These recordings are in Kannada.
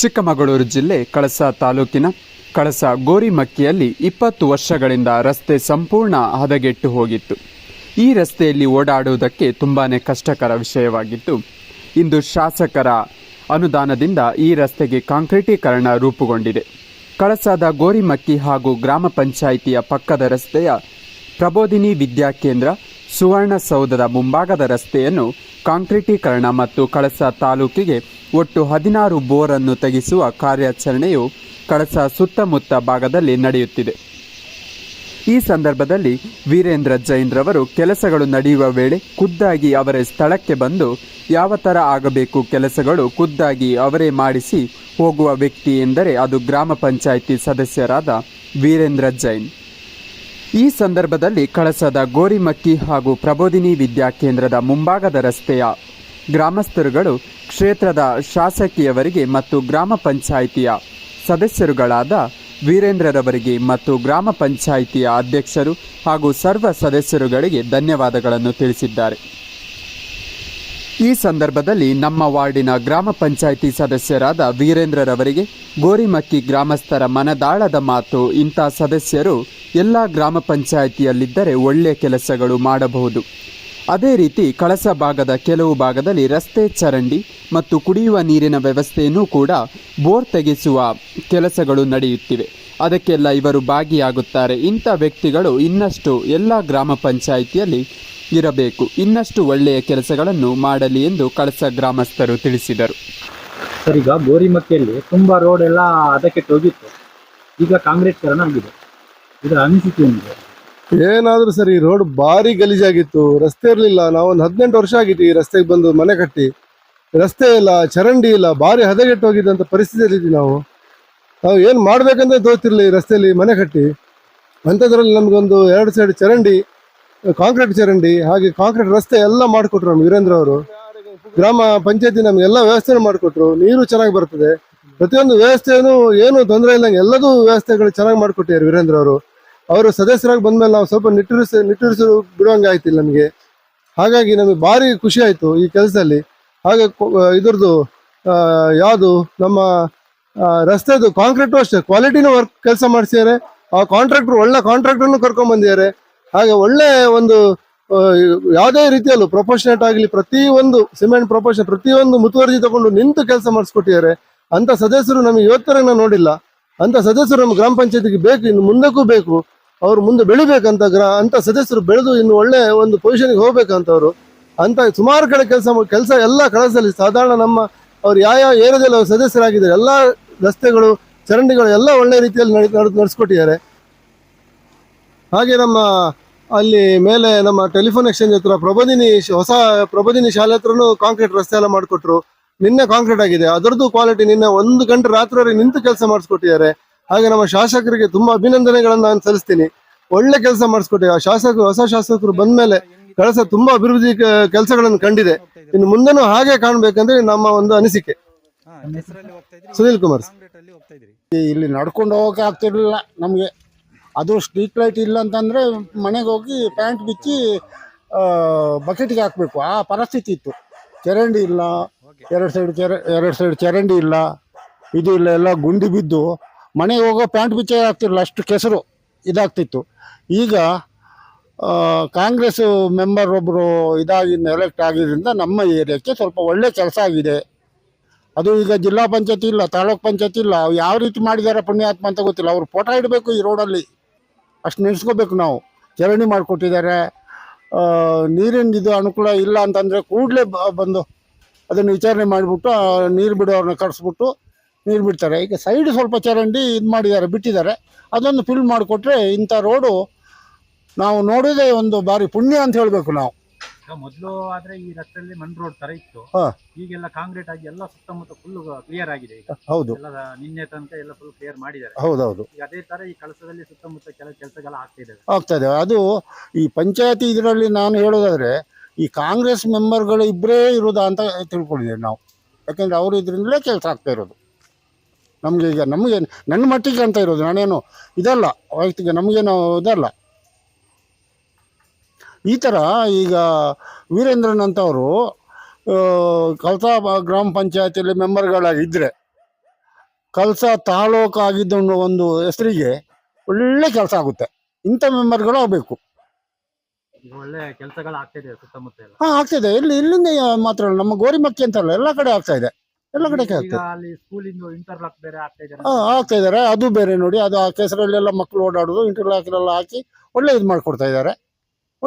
ಚಿಕ್ಕಮಗಳೂರು ಜಿಲ್ಲೆ ಕಳಸ ತಾಲೂಕಿನ ಕಳಸ ಗೋರಿಮಕ್ಕಿಯಲ್ಲಿ ಇಪ್ಪತ್ತು ವರ್ಷಗಳಿಂದ ರಸ್ತೆ ಸಂಪೂರ್ಣ ಹದಗೆಟ್ಟು ಹೋಗಿತ್ತು. ಈ ರಸ್ತೆಯಲ್ಲಿ ಓಡಾಡುವುದಕ್ಕೆ ತುಂಬಾನೇ ಕಷ್ಟಕರ ವಿಷಯವಾಗಿತ್ತು. ಇಂದು ಶಾಸಕರ ಅನುದಾನದಿಂದ ಈ ರಸ್ತೆಗೆ ಕಾಂಕ್ರೀಟೀಕರಣ ರೂಪುಗೊಂಡಿದೆ. ಕಳಸದ ಗೋರಿಮಕ್ಕಿ ಹಾಗೂ ಗ್ರಾಮ ಪಂಚಾಯಿತಿಯ ಪಕ್ಕದ ರಸ್ತೆಯ ಪ್ರಬೋಧಿನಿ ವಿದ್ಯಾಕೇಂದ್ರ ಸುವರ್ಣಸೌಧದ ಮುಂಭಾಗದ ರಸ್ತೆಯನ್ನು ಕಾಂಕ್ರೀಟೀಕರಣ ಮತ್ತು ಕಳಸ ತಾಲೂಕಿಗೆ ಒಟ್ಟು ಹದಿನಾರು ಅನ್ನು ತೆಗೆಸುವ ಕಾರ್ಯಾಚರಣೆಯು ಕಳಸ ಸುತ್ತಮುತ್ತ ಭಾಗದಲ್ಲಿ ನಡೆಯುತ್ತಿದೆ. ಈ ಸಂದರ್ಭದಲ್ಲಿ ವೀರೇಂದ್ರ ಜೈನ್ ರವರು ಕೆಲಸಗಳು ನಡೆಯುವ ವೇಳೆ ಖುದ್ದಾಗಿ ಅವರೇ ಸ್ಥಳಕ್ಕೆ ಬಂದು ಯಾವ ಥರ ಆಗಬೇಕು ಕೆಲಸಗಳು ಖುದ್ದಾಗಿ ಅವರೇ ಮಾಡಿಸಿ ಹೋಗುವ ವ್ಯಕ್ತಿ ಎಂದರೆ ಅದು ಗ್ರಾಮ ಪಂಚಾಯಿತಿ ಸದಸ್ಯರಾದ ವೀರೇಂದ್ರ ಜೈನ್. ಈ ಸಂದರ್ಭದಲ್ಲಿ ಕಳಸದ ಗೋರಿಮಕ್ಕಿ ಹಾಗೂ ಪ್ರಬೋಧಿನಿ ವಿದ್ಯಾಕೇಂದ್ರದ ಮುಂಭಾಗದ ರಸ್ತೆಯ ಗ್ರಾಮಸ್ಥರುಗಳು ಕ್ಷೇತ್ರದ ಶಾಸಕಿಯವರಿಗೆ ಮತ್ತು ಗ್ರಾಮ ಪಂಚಾಯಿತಿಯ ಸದಸ್ಯರುಗಳಾದ ವೀರೇಂದ್ರರವರಿಗೆ ಮತ್ತು ಗ್ರಾಮ ಪಂಚಾಯಿತಿಯ ಅಧ್ಯಕ್ಷರು ಹಾಗೂ ಸರ್ವ ಸದಸ್ಯರುಗಳಿಗೆ ಧನ್ಯವಾದಗಳನ್ನು ತಿಳಿಸಿದ್ದಾರೆ. ಈ ಸಂದರ್ಭದಲ್ಲಿ ನಮ್ಮ ವಾರ್ಡಿನ ಗ್ರಾಮ ಪಂಚಾಯಿತಿ ಸದಸ್ಯರಾದ ವೀರೇಂದ್ರರವರಿಗೆ ಗೋರಿಮಕ್ಕಿ ಗ್ರಾಮಸ್ಥರ ಮನದಾಳದ ಮಾತು ಇಂಥ ಸದಸ್ಯರು ಎಲ್ಲ ಗ್ರಾಮ ಪಂಚಾಯಿತಿಯಲ್ಲಿದ್ದರೆ ಒಳ್ಳೆಯ ಕೆಲಸಗಳು ಮಾಡಬಹುದು. ಅದೇ ರೀತಿ ಕಳಸ ಭಾಗದ ಕೆಲವು ಭಾಗದಲ್ಲಿ ರಸ್ತೆ ಚರಂಡಿ ಮತ್ತು ಕುಡಿಯುವ ನೀರಿನ ವ್ಯವಸ್ಥೆಯನ್ನು ಕೂಡ ಬೋರ್ ತೆಗೆಸುವ ಕೆಲಸಗಳು ನಡೆಯುತ್ತಿವೆ. ಅದಕ್ಕೆಲ್ಲ ಇವರು ಭಾಗಿಯಾಗುತ್ತಾರೆ. ಇಂಥ ವ್ಯಕ್ತಿಗಳು ಇನ್ನಷ್ಟು ಎಲ್ಲ ಗ್ರಾಮ ಪಂಚಾಯಿತಿಯಲ್ಲಿ ಇರಬೇಕು. ಇನ್ನಷ್ಟು ಒಳ್ಳೆಯ ಕೆಲಸಗಳನ್ನು ಮಾಡಲಿ ಎಂದು ಕಳಸ ಗ್ರಾಮಸ್ಥರು ತಿಳಿಸಿದರು. ಸರ್, ಈಗ ಗೋರಿಮಕ್ಕಿಯಲ್ಲಿ ತುಂಬ ರೋಡ್ ಎಲ್ಲ ಅದಕ್ಕೆ ಹೋಗಿತ್ತು ಈಗ ಕಾಂಗ್ರೆಸ್ಕರಣ ಆಗಿದೆ. ಇದರ ಅನಿಸಿಕೆ ಏನಿದೆ? ಏನಾದ್ರೂ ಸರಿ ರೋಡ್ ಭಾರಿ ಗಲೀಜಾಗಿತ್ತು, ರಸ್ತೆ ಇರಲಿಲ್ಲ. ನಾವು ಒಂದು ಹದಿನೆಂಟು ವರ್ಷ ಆಗಿತ್ತು ಈ ರಸ್ತೆಗೆ ಬಂದು ಮನೆ ಕಟ್ಟಿ. ರಸ್ತೆ ಇಲ್ಲ, ಚರಂಡಿ ಇಲ್ಲ, ಭಾರಿ ಹದಗೆಟ್ಟು ಪರಿಸ್ಥಿತಿಯಲ್ಲಿದ್ದೀವಿ ನಾವು. ನಾವು ಏನು ಮಾಡ್ಬೇಕಂತ ತೋತಿರ್ಲಿ ಈ ರಸ್ತೆಯಲ್ಲಿ ಮನೆ ಕಟ್ಟಿ. ಅಂಥದ್ರಲ್ಲಿ ನಮಗೊಂದು ಎರಡು ಸೈಡ್ ಚರಂಡಿ ಕಾಂಕ್ರೀಟ್ ಚರಂಡಿ, ಹಾಗೆ ಕಾಂಕ್ರೀಟ್ ರಸ್ತೆ ಎಲ್ಲ ಮಾಡಿಕೊಟ್ರು ನಮ್ಮ ವೀರೇಂದ್ರ ಅವರು. ಗ್ರಾಮ ಪಂಚಾಯತಿ ನಮಗೆಲ್ಲ ವ್ಯವಸ್ಥೆ ಮಾಡಿಕೊಟ್ರು. ನೀರು ಚೆನ್ನಾಗಿ ಬರ್ತದೆ. ಪ್ರತಿಯೊಂದು ವ್ಯವಸ್ಥೆನೂ ಏನು ತೊಂದರೆ ಇಲ್ಲಂಗೆ ಎಲ್ಲದೂ ವ್ಯವಸ್ಥೆಗಳು ಚೆನ್ನಾಗಿ ಮಾಡಿಕೊಟ್ಟಿದ್ದಾರೆ ವೀರೇಂದ್ರ ಅವರು. ಅವರು ಸದಸ್ಯರಾಗಿ ಬಂದ್ಮೇಲೆ ನಾವು ಸ್ವಲ್ಪ ನಿಟ್ಟುರಿಸಿ ನಿಟ್ಟುರಿಸಿ ಬಿಡುವಂಗೆ ಆಯ್ತಿಲ್ಲ ನಮಗೆ. ಹಾಗಾಗಿ ನಮಗೆ ಭಾರಿ ಖುಷಿ ಆಯಿತು ಈ ಕೆಲಸದಲ್ಲಿ. ಹಾಗೆ ಇದರದು ಇದ್ರದ್ದು ಯಾವುದು ನಮ್ಮ ರಸ್ತೆದು ಕಾಂಕ್ರೀಟು ಅಷ್ಟೇ. ಕ್ವಾಲಿಟಿನೂ ವರ್ಕ್ ಕೆಲಸ ಮಾಡಿಸಿದ್ದಾರೆ. ಆ ಕಾಂಟ್ರಾಕ್ಟರ್ ಒಳ್ಳೆ ಕಾಂಟ್ರಾಕ್ಟ್ರನ್ನು ಕರ್ಕೊಂಡ್ ಬಂದಿದ್ದಾರೆ ಹಾಗೆ ಒಳ್ಳೆ ಒಂದು ಯಾವುದೇ ರೀತಿಯಲ್ಲೂ ಪ್ರೊಫೆಷನೇಟ್ ಆಗಲಿ ಪ್ರತಿಯೊಂದು ಸಿಮೆಂಟ್ ಪ್ರೊಫೆಷನ್ ಪ್ರತಿಯೊಂದು ಮುತುವರ್ಜಿ ತಗೊಂಡು ನಿಂತು ಕೆಲಸ ಮಾಡಿಸ್ಕೊಟ್ಟಿದ್ದಾರೆ. ಅಂತ ಸದಸ್ಯರು ನಮಗೆ ಇವತ್ತರನ್ನ ನೋಡಿಲ್ಲ. ಅಂತ ಸದಸ್ಯರು ನಮ್ಮ ಗ್ರಾಮ ಪಂಚಾಯತಿಗೆ ಬೇಕು, ಇನ್ನು ಮುಂದಕ್ಕೂ ಬೇಕು, ಅವ್ರು ಮುಂದೆ ಬೆಳಿಬೇಕಂತ ಗ್ರಾ, ಅಂತ ಸದಸ್ಯರು ಬೆಳೆದು ಇನ್ನು ಒಳ್ಳೆ ಒಂದು ಪೊಸಿಷನ್ಗೆ ಹೋಗ್ಬೇಕಂತವ್ರು, ಅಂತ ಸುಮಾರು ಕಡೆ ಕೆಲಸ ಕೆಲಸ ಎಲ್ಲ ಕಳಸಲ್ಲಿ, ಸಾಧಾರಣ ನಮ್ಮ ಅವ್ರು ಯಾವ ಯಾವ ಏರಿಯಾದಲ್ಲಿ ಅವ್ರು ಸದಸ್ಯರಾಗಿದ್ದಾರೆ, ಎಲ್ಲ ರಸ್ತೆಗಳು, ಚರಂಡಿಗಳು ಎಲ್ಲ ಒಳ್ಳೆ ರೀತಿಯಲ್ಲಿ ನಡೆ, ನಡೆಸ್ಕೊಟ್ಟಿದ್ದಾರೆ. ಹಾಗೆ ನಮ್ಮ ಅಲ್ಲಿ ಮೇಲೆ ನಮ್ಮ ಟೆಲಿಫೋನ್ ಎಕ್ಸ್ಚೇಂಜ್ ಹತ್ರ ಪ್ರಬೋಧಿನಿ ಹೊಸ ಪ್ರಬೋಧಿನಿ ಶಾಲೆ ಹತ್ರನೂ ಕಾಂಕ್ರೀಟ್ ರಸ್ತೆ ಎಲ್ಲ ಮಾಡಿಕೊಟ್ರು. ನಿನ್ನೆ ಕಾಂಕ್ರೀಟ್ ಆಗಿದೆ. ಅದರದ್ದು ಕ್ವಾಲಿಟಿ ನಿನ್ನೆ ಒಂದು ಗಂಟೆ ರಾತ್ರಿ ನಿಂತು ಕೆಲಸ ಮಾಡಿಸ್ಕೊಟ್ಟಿದ್ದಾರೆ. ಹಾಗೆ ನಮ್ಮ ಶಾಸಕರಿಗೆ ತುಂಬಾ ಅಭಿನಂದನೆಗಳನ್ನು ನಾನು ಸಲ್ಲಿಸ್ತೀನಿ. ಒಳ್ಳೆ ಕೆಲಸ ಮಾಡಿಸ್ಕೊಟ್ಟಿದ್ದಾರೆ ಆ ಶಾಸಕರು ಹೊಸ ಶಾಸಕರು ಬಂದ ಮೇಲೆ ಕಳಸ ತುಂಬಾ ಅಭಿವೃದ್ಧಿ ಕೆಲಸಗಳನ್ನು ಕಂಡಿದೆ. ಇನ್ನು ಮುಂದೆನೂ ಹಾಗೆ ಕಾಣ್ಬೇಕಂದ್ರೆ ನಮ್ಮ ಒಂದು ಅನಿಸಿಕೆ. ಸುನೀಲ್ ಕುಮಾರ್ ಇಲ್ಲಿ ನಡ್ಕೊಂಡು ಹೋಗಕ್ಕೆ ಆಗ್ತಿರ್ಲಿಲ್ಲ ನಮಗೆ. ಅದು ಸ್ಟ್ರೀಟ್ ಲೈಟ್ ಇಲ್ಲ ಅಂತಂದರೆ ಮನೆಗೆ ಹೋಗಿ ಪ್ಯಾಂಟ್ ಬಿಚ್ಚಿ ಬಕೆಟ್ಗೆ ಹಾಕಬೇಕು. ಆ ಪರಿಸ್ಥಿತಿ ಇತ್ತು. ಚರಂಡಿ ಇಲ್ಲ ಎರಡು ಸೈಡ್ ಚರ ಎರಡು ಸೈಡ್ ಚರಂಡಿ ಇಲ್ಲ ಇದು ಇಲ್ಲ ಎಲ್ಲ ಗುಂಡಿ ಬಿದ್ದು ಮನೆಗೆ ಹೋಗೋ ಪ್ಯಾಂಟ್ ಬಿಚ್ಚೆ ಆಗ್ತಿರಲಿಲ್ಲ ಅಷ್ಟು ಕೆಸರು ಇದಾಗ್ತಿತ್ತು. ಈಗ ಕಾಂಗ್ರೆಸ್ ಮೆಂಬರ್ ಒಬ್ಬರು ಇದಾಗಿ ಎಲೆಕ್ಟ್ ಆಗಿದ್ದರಿಂದ ನಮ್ಮ ಏರಿಯಾಕ್ಕೆ ಸ್ವಲ್ಪ ಒಳ್ಳೆ ಕೆಲಸ ಆಗಿದೆ. ಅದು ಈಗ ಜಿಲ್ಲಾ ಪಂಚಾಯತಿ ಇಲ್ಲ ತಾಲೂಕ್ ಪಂಚಾಯತಿ ಇಲ್ಲ ಯಾವ ರೀತಿ ಮಾಡಿದ್ದಾರೆ ಪುಣ್ಯಾತ್ಮ ಅಂತ ಗೊತ್ತಿಲ್ಲ. ಅವ್ರು ಫೋಟೋ ಇಡಬೇಕು ಈ ರೋಡಲ್ಲಿ ಅಷ್ಟು ನೆನೆಸ್ಕೋಬೇಕು ನಾವು. ಚರಂಡಿ ಮಾಡಿಕೊಟ್ಟಿದ್ದಾರೆ. ನೀರಿನ ಇದು ಅನುಕೂಲ ಇಲ್ಲ ಅಂತಂದರೆ ಕೂಡಲೇ ಬಂದು ಅದನ್ನು ವಿಚಾರಣೆ ಮಾಡಿಬಿಟ್ಟು ನೀರು ಬಿಡೋರನ್ನ ಕರೆಸ್ಬಿಟ್ಟು ನೀರು ಬಿಡ್ತಾರೆ. ಈಗ ಸೈಡ್ ಸ್ವಲ್ಪ ಚರಂಡಿ ಇದು ಮಾಡಿದ್ದಾರೆ, ಬಿಟ್ಟಿದ್ದಾರೆ. ಅದೊಂದು ಫಿಲ್ ಮಾಡಿಕೊಟ್ರೆ ಇಂಥ ರೋಡು ನಾವು ನೋಡೋದೇ ಒಂದು ಬಾರಿ ಪುಣ್ಯ ಅಂತ ಹೇಳಬೇಕು ನಾವು. ಮೊದಲು ಆದ್ರೆ ಈ ರಸ್ತೆಯಲ್ಲಿ ಮಣ್ ರೋಡ್ ತರ ಇತ್ತು. ಹಾ. ಈಗೆಲ್ಲ ಕಾಂಕ್ರೀಟ್ ಆಗಿ ಎಲ್ಲ ಸುತ್ತಮುತ್ತ ಫುಲ್ ಕ್ಲಿಯರ್ ಆಗಿದೆ ಈಗ. ಹೌದು. ಎಲ್ಲ ನಿನ್ನೆ ತನಕ ಎಲ್ಲ ಫುಲ್ ಕ್ಲಿಯರ್ ಮಾಡಿದ್ದಾರೆ. ಹೌದೌದು. ಈಗ ಅದೇ ತರ ಈ ಕಳಸದಲ್ಲಿ ಸುತ್ತಮುತ್ತ ಕೆಲವು ಕೆಲಸಗಳ ಆಗ್ತಾ ಇದೆ ಆಗ್ತದೆ ಅದು ಈ ಪಂಚಾಯತಿ ಇದರಲ್ಲಿ ನಾನು ಹೇಳೋದಾದ್ರೆ ಈ ಕಾಂಗ್ರೆಸ್ ಮೆಂಬರ್ಗಳು ಇಬ್ಬರೇ ಇರೋದಾ ಅಂತ ತಿಳ್ಕೊಂಡಿದ್ದೇವೆ ನಾವು. ಯಾಕೆಂದ್ರೆ ಅವರು ಇದರಿಂದಲೇ ಕೆಲಸ ಆಗ್ತಾ ಇರೋದು. ನಮಗೆ ಈಗ ನಮಗೆ ನನ್ನ ಮಟ್ಟಿಗೆ ಅಂತ ಇರೋದು. ನಾನೇನು ಇದಲ್ಲ ವೈಯಕ್ತಿಕ ನಮಗೇನು ಇದಲ್ಲ. ಈ ಥರ ಈಗ ವೀರೇಂದ್ರನ್ ಅಂತವರು ಕಲ್ಸಾ ಗ್ರಾಮ ಪಂಚಾಯತಿಯಲ್ಲಿ ಮೆಂಬರ್ಗಳಾಗಿದ್ದರೆ ಕಲ್ಸಾ ತಾಲೂಕು ಆಗಿದ್ದ ಒಂದು ಹೆಸರಿಗೆ ಒಳ್ಳೆ ಕೆಲಸ ಆಗುತ್ತೆ. ಇಂಥ ಮೆಂಬರ್ಗಳು ಆಗಬೇಕು. ಒಳ್ಳೆ ಕೆಲಸಗಳು ಆಗ್ತಿದೆ ಸುತ್ತಮುತ್ತ ಹಾ ಆಗ್ತಿದೆ ಇಲ್ಲಿ ಇಲ್ಲಿಂದ ಮಾತ್ರ ಅಲ್ಲ ನಮ್ಮ ಗೋರಿಮಕ್ಕಿ ಅಂತಲ್ಲ ಎಲ್ಲ ಕಡೆ ಆಗ್ತಾ ಇದೆ. ಎಲ್ಲ ಕಡೆ ಈಗ ಆಗ್ತದೆ ಅಲ್ಲಿ ಸ್ಕೂಲಿಂದ ಇಂಟರ್ಲಾಕ್ ಬೇರೆ ಆಗ್ತಾ ಇದ್ದಾರೆ ಹಾ ಆಗ್ತಾ ಇದಾರೆ. ಅದು ಬೇರೆ ನೋಡಿ ಅದು ಆ ಕೆಸರಲ್ಲೆಲ್ಲ ಮಕ್ಕಳು ಓಡಾಡೋದು ಇಂಟರ್ಲಾಕ್ ಎಲ್ಲ ಹಾಕಿ ಒಳ್ಳೆ ಇದು ಮಾಡ್ಕೊಡ್ತಾ ಇದ್ದಾರೆ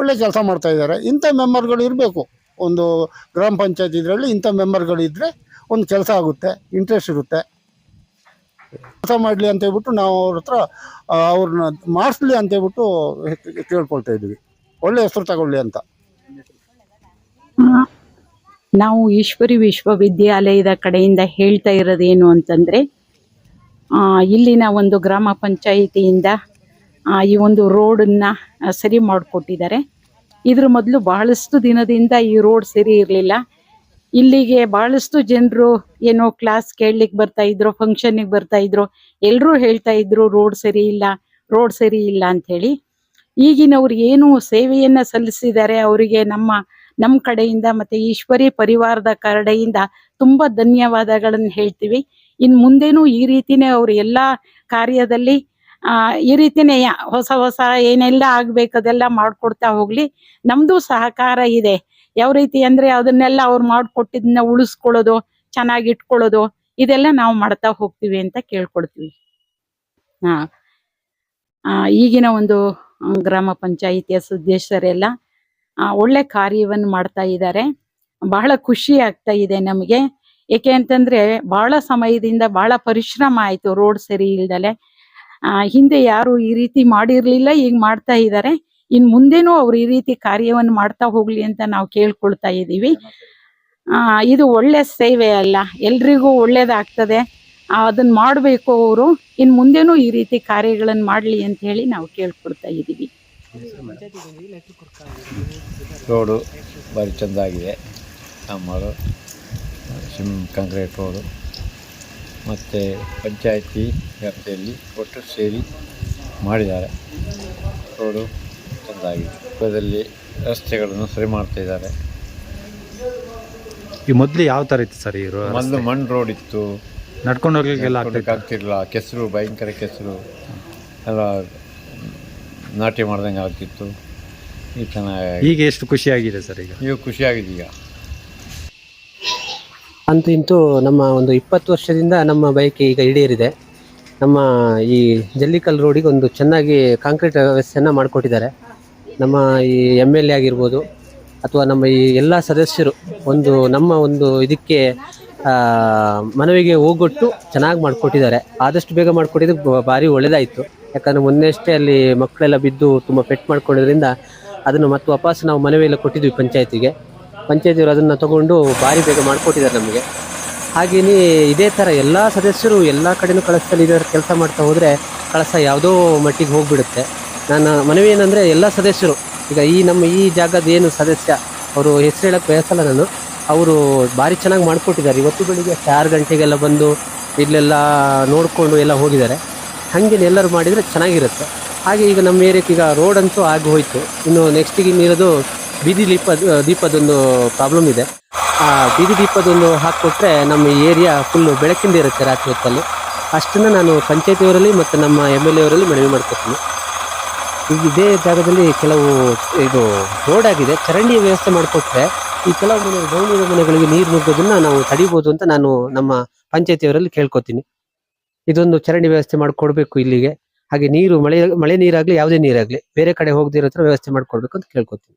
ಒಳ್ಳೆ ಕೆಲಸ ಮಾಡ್ತಾ ಇದ್ದಾರೆ. ಇಂಥ ಮೆಂಬರ್ಗಳು ಇರಬೇಕು. ಒಂದು ಗ್ರಾಮ ಪಂಚಾಯತ್ ಇದರಲ್ಲಿ ಇಂಥ ಮೆಂಬರ್ಗಳಿದ್ದರೆ ಒಂದು ಕೆಲಸ ಆಗುತ್ತೆ ಇಂಟ್ರೆಸ್ಟ್ ಇರುತ್ತೆ. ಕೆಲಸ ಮಾಡಲಿ ಅಂತ ಹೇಳ್ಬಿಟ್ಟು ನಾವು ಅವ್ರ ಹತ್ರ ಅವ್ರನ್ನ ಮಾಡಿಸ್ಲಿ ಅಂತ ಹೇಳ್ಬಿಟ್ಟು ಕೇಳ್ಕೊಳ್ತಾ ಇದ್ವಿ. ಒಳ್ಳೆ ಹೆಸರು ತಗೊಳ್ಳಿ ಅಂತ. ನಾವು ಈಶ್ವರಿ ವಿಶ್ವವಿದ್ಯಾಲಯದ ಕಡೆಯಿಂದ ಹೇಳ್ತಾ ಇರೋದೇನು ಅಂತಂದರೆ ಇಲ್ಲಿನ ಒಂದು ಗ್ರಾಮ ಪಂಚಾಯಿತಿಯಿಂದ ಈ ಒಂದು ರೋಡನ್ನು ಸರಿ ಮಾಡಿಕೊಟ್ಟಿದ್ದಾರೆ. ಇದ್ರ ಮೊದಲು ಬಹಳಷ್ಟು ದಿನದಿಂದ ಈ ರೋಡ್ ಸರಿ ಇರಲಿಲ್ಲ. ಇಲ್ಲಿಗೆ ಬಹಳಷ್ಟು ಜನರು ಏನೋ ಕ್ಲಾಸ್ ಕೇಳಲಿಕ್ಕೆ ಬರ್ತಾ ಇದ್ರು ಗೆ ಬರ್ತಾ ಇದ್ರು. ಎಲ್ಲರೂ ಹೇಳ್ತಾ ಇದ್ರು, ರೋಡ್ ಸರಿ ಇಲ್ಲ, ರೋಡ್ ಸರಿ ಇಲ್ಲ ಅಂಥೇಳಿ ಈಗಿನವ್ರು ಏನು ಸೇವೆಯನ್ನು ಸಲ್ಲಿಸಿದ್ದಾರೆ. ಅವರಿಗೆ ನಮ್ಮ ನಮ್ಮ ಕಡೆಯಿಂದ ಮತ್ತೆ ಈಶ್ವರಿ ಪರಿವಾರದ ಕಡೆಯಿಂದ ತುಂಬಾ ಧನ್ಯವಾದಗಳನ್ನು ಹೇಳ್ತೀವಿ. ಇನ್ ಮುಂದೆನೂ ಈ ರೀತಿನೇ ಅವರು ಎಲ್ಲಾ ಕಾರ್ಯದಲ್ಲಿ ಆ ಈ ರೀತಿನೇ ಹೊಸ ಹೊಸ ಏನೆಲ್ಲ ಆಗ್ಬೇಕು ಅದೆಲ್ಲ ಮಾಡ್ಕೊಡ್ತಾ ಹೋಗ್ಲಿ. ನಮ್ದು ಸಹಕಾರ ಇದೆ. ಯಾವ ರೀತಿ ಅಂದ್ರೆ ಅದನ್ನೆಲ್ಲ ಅವ್ರು ಮಾಡ್ಕೊಟ್ಟಿದ್ನ ಉಳಿಸ್ಕೊಳ್ಳೋದು ಚೆನ್ನಾಗಿ ಇಟ್ಕೊಳ್ಳೋದು ಇದೆಲ್ಲ ನಾವು ಮಾಡ್ತಾ ಹೋಗ್ತೀವಿ ಅಂತ ಕೇಳ್ಕೊಡ್ತೀವಿ. ಹಾ. ಆ, ಈಗಿನ ಒಂದು ಗ್ರಾಮ ಪಂಚಾಯಿತಿಯ ಸದಸ್ಯರೆಲ್ಲ ಒಳ್ಳೆ ಕಾರ್ಯವನ್ನು ಮಾಡ್ತಾ ಇದ್ದಾರೆ. ಬಹಳ ಖುಷಿ ಆಗ್ತಾ ಇದೆ ನಮಗೆ. ಏಕೆ ಅಂತಂದ್ರೆ ಬಹಳ ಸಮಯದಿಂದ ಬಹಳ ಪರಿಶ್ರಮ ಆಯ್ತು ರೋಡ್ ಸರಿ ಇಲ್ದಲೆ. ಹಿಂದೆ ಯಾರು ಈ ರೀತಿ ಮಾಡಿರ್ಲಿಲ್ಲ ಈಗ ಮಾಡ್ತಾ ಇದ್ದಾರೆ ಇನ್ ಮುಂದೆನೂ ಅವ್ರು ಈ ರೀತಿ ಕಾರ್ಯವನ್ನು ಮಾಡ್ತಾ ಹೋಗ್ಲಿ ಅಂತ ನಾವು ಕೇಳ್ಕೊಳ್ತಾ ಇದ್ದೀವಿ ಇದು ಒಳ್ಳೆ ಸೇವೆ ಅಲ್ಲ, ಎಲ್ರಿಗೂ ಒಳ್ಳೇದಾಗ್ತದೆ. ಅದನ್ನ ಮಾಡಬೇಕು ಅವರು. ಇನ್ ಮುಂದೆನೂ ಈ ರೀತಿ ಕಾರ್ಯಗಳನ್ನು ಮಾಡಲಿ ಅಂತ ಹೇಳಿ ನಾವು ಕೇಳ್ಕೊಳ್ತಾ ಇದ್ದೀವಿ ರೋಡು ಭಾರಿ ಚೆಂದಾಗಿದೆ. ನಮ್ಮ ಕಾಂಕ್ರೀಟ್ ರೋಡು. ಮತ್ತು ಪಂಚಾಯತಿ ವ್ಯಾಪ್ತಿಯಲ್ಲಿ ಒಟ್ಟು ಸೇರಿ ಮಾಡಿದ್ದಾರೆ. ರೋಡು ಚೆಂದಾಗಿದೆ ಪಕ್ಕದಲ್ಲಿ ರಸ್ತೆಗಳನ್ನು ಸರಿ ಮಾಡ್ತಾಯಿದ್ದಾರೆ ಈ ಮೊದಲು ಯಾವ ಥರ ಇತ್ತು ಸರ್ ಈ ಮೊದಲು ಮಣ್ಣು ರೋಡ್ ಇತ್ತು. ನಡ್ಕೊಂಡು ಹೋಗ್ಲಿಕ್ಕೆಲ್ಲ ಆಗ್ತಿತ್ತು ಆಗ್ತಿರಲಿಲ್ಲ. ಕೆಸರು ಭಯಂಕರ ಕೆಸರು. ಎಲ್ಲ ನಾಟಿ ಮಾಡ್ದಂಗೆ ಆಗ್ತಿತ್ತು. ಈಗ ಚೆನ್ನಾಗಿ ಈಗ ಎಷ್ಟು ಖುಷಿಯಾಗಿದೆ ಸರ್ ಈಗ? ಈಗ ಖುಷಿಯಾಗಿದೆ ಈಗ. ಅಂತೂ ಇಂತೂ ನಮ್ಮ ಒಂದು ಇಪ್ಪತ್ತು ವರ್ಷದಿಂದ ನಮ್ಮ ಬೈಕ್ ಈಗ ಈಡೇರಿದೆ. ನಮ್ಮ ಈ ಜಲ್ಲಿಕಲ್ ರೋಡಿಗೆ ಒಂದು ಚೆನ್ನಾಗಿ ಕಾಂಕ್ರೀಟ್ ವ್ಯವಸ್ಥೆಯನ್ನು ಮಾಡಿಕೊಟ್ಟಿದ್ದಾರೆ. ನಮ್ಮ ಈ ಎಂ ಎಲ್ ಎ ಆಗಿರ್ಬೋದು, ಅಥವಾ ನಮ್ಮ ಈ ಎಲ್ಲ ಸದಸ್ಯರು ಒಂದು ನಮ್ಮ ಒಂದು ಇದಕ್ಕೆ ಮನವಿಗೆ ಹೋಗೊಟ್ಟು ಚೆನ್ನಾಗಿ ಮಾಡಿಕೊಟ್ಟಿದ್ದಾರೆ. ಆದಷ್ಟು ಬೇಗ ಮಾಡಿಕೊಟ್ಟಿದ್ದು ಭಾರಿ ಒಳ್ಳೆಯದಾಯಿತು ಯಾಕಂದರೆ ಮೊನ್ನೆಯಷ್ಟೇ ಅಲ್ಲಿ ಮಕ್ಕಳೆಲ್ಲ ಬಿದ್ದು ತುಂಬ ಪೆಟ್ಟು ಮಾಡ್ಕೊಂಡಿದ್ರಿಂದ ಅದನ್ನು ಮತ್ತೆ ವಾಪಸ್ ನಾವು ಮನವಿಯೆಲ್ಲ ಕೊಟ್ಟಿದ್ವಿ ಪಂಚಾಯತಿಗೆ. ಪಂಚಾಯತಿಯವರು ಅದನ್ನು ತಗೊಂಡು ಭಾರಿ ಬೇಗ ಮಾಡಿಕೊಟ್ಟಿದ್ದಾರೆ ನಮಗೆ. ಹಾಗೆಯೇ ಇದೇ ಥರ ಎಲ್ಲ ಸದಸ್ಯರು ಎಲ್ಲ ಕಡೆಯೂ ಕಳಸದಲ್ಲಿ ಇದರ ಕೆಲಸ ಮಾಡ್ತಾ ಹೋದರೆ ಕಳಸ ಯಾವುದೋ ಮಟ್ಟಿಗೆ ಹೋಗಿಬಿಡುತ್ತೆ. ನನ್ನ ಮನವಿ ಏನಂದರೆ ಎಲ್ಲ ಸದಸ್ಯರು, ಈಗ ಈ ನಮ್ಮ ಈ ಜಾಗದ ಏನು ಸದಸ್ಯ, ಅವರು ಹೆಸರು ಹೇಳಕ್ಕೆ ಬಯಸಲ್ಲ ನಾನು, ಅವರು ಭಾರಿ ಚೆನ್ನಾಗಿ ಮಾಡಿಕೊಟ್ಟಿದ್ದಾರೆ. ಇವತ್ತು ಬೆಳಿಗ್ಗೆ ಆರು ಗಂಟೆಗೆಲ್ಲ ಬಂದು ಇಲ್ಲೆಲ್ಲ ನೋಡಿಕೊಂಡು ಎಲ್ಲ ಹೋಗಿದ್ದಾರೆ. ಹಾಗೆ ಎಲ್ಲರೂ ಮಾಡಿದರೆ ಚೆನ್ನಾಗಿರುತ್ತೆ. ಹಾಗೆ ಈಗ ನಮ್ಮ ಏರಿಯಾಕ್ಕೆ ಈಗ ರೋಡ್ ಅಂತೂ ಆಗಿ ಹೋಯಿತು. ಇನ್ನು ನೆಕ್ಸ್ಟಿಗೆ ಇನ್ನಿರೋದು ಬೀದಿ ದೀಪ ದೀಪದೊಂದು ಪ್ರಾಬ್ಲಮ್ ಇದೆ. ಆ, ಬೀದಿ ದೀಪದೊಂದು ಹಾಕಿಕೊಟ್ರೆ ನಮ್ಮ ಏರಿಯಾ ಫುಲ್ಲು ಬೆಳಕಿಂದ ಇರುತ್ತೆ ರಾತ್ರಿ ಹೊತ್ತಲ್ಲಿ. ಅಷ್ಟನ್ನು ನಾನು ಪಂಚಾಯತಿಯವರಲ್ಲಿ ಮತ್ತು ನಮ್ಮ ಎಂ ಎಲ್ ಎವರಲ್ಲಿ ಮನವಿ ಮಾಡ್ಕೊತೀನಿ. ಈಗ ಇದೇ ಜಾಗದಲ್ಲಿ ಕೆಲವು, ಇದು ರೋಡ್ ಆಗಿದೆ. ಚರಂಡಿ ವ್ಯವಸ್ಥೆ ಮಾಡಿಕೊಟ್ರೆ ಈ ಕೆಲವು ಮನೆ ಮನೆಗಳಿಗೆ ನೀರು ನುಗ್ಗೋದನ್ನು ನಾವು ತಡಿಬೋದು ಅಂತ ನಾನು ನಮ್ಮ ಪಂಚಾಯತಿಯವರಲ್ಲಿ ಕೇಳ್ಕೊತೀನಿ. ಇದೊಂದು ಚರಂಡಿ ವ್ಯವಸ್ಥೆ ಮಾಡಿಕೊಡ್ಬೇಕು ಇಲ್ಲಿಗೆ. ಹಾಗೆ ನೀರು, ಮಳೆ ಮಳೆ ನೀರಾಗ್ಲಿ, ಯಾವುದೇ ನೀರಾಗ್ಲಿ, ಬೇರೆ ಕಡೆ ಹೋಗದಿರೋ ಹತ್ರ ವ್ಯವಸ್ಥೆ ಮಾಡಿಕೊಡ್ಬೇಕು ಅಂತ ಕೇಳ್ಕೊತೀನಿ.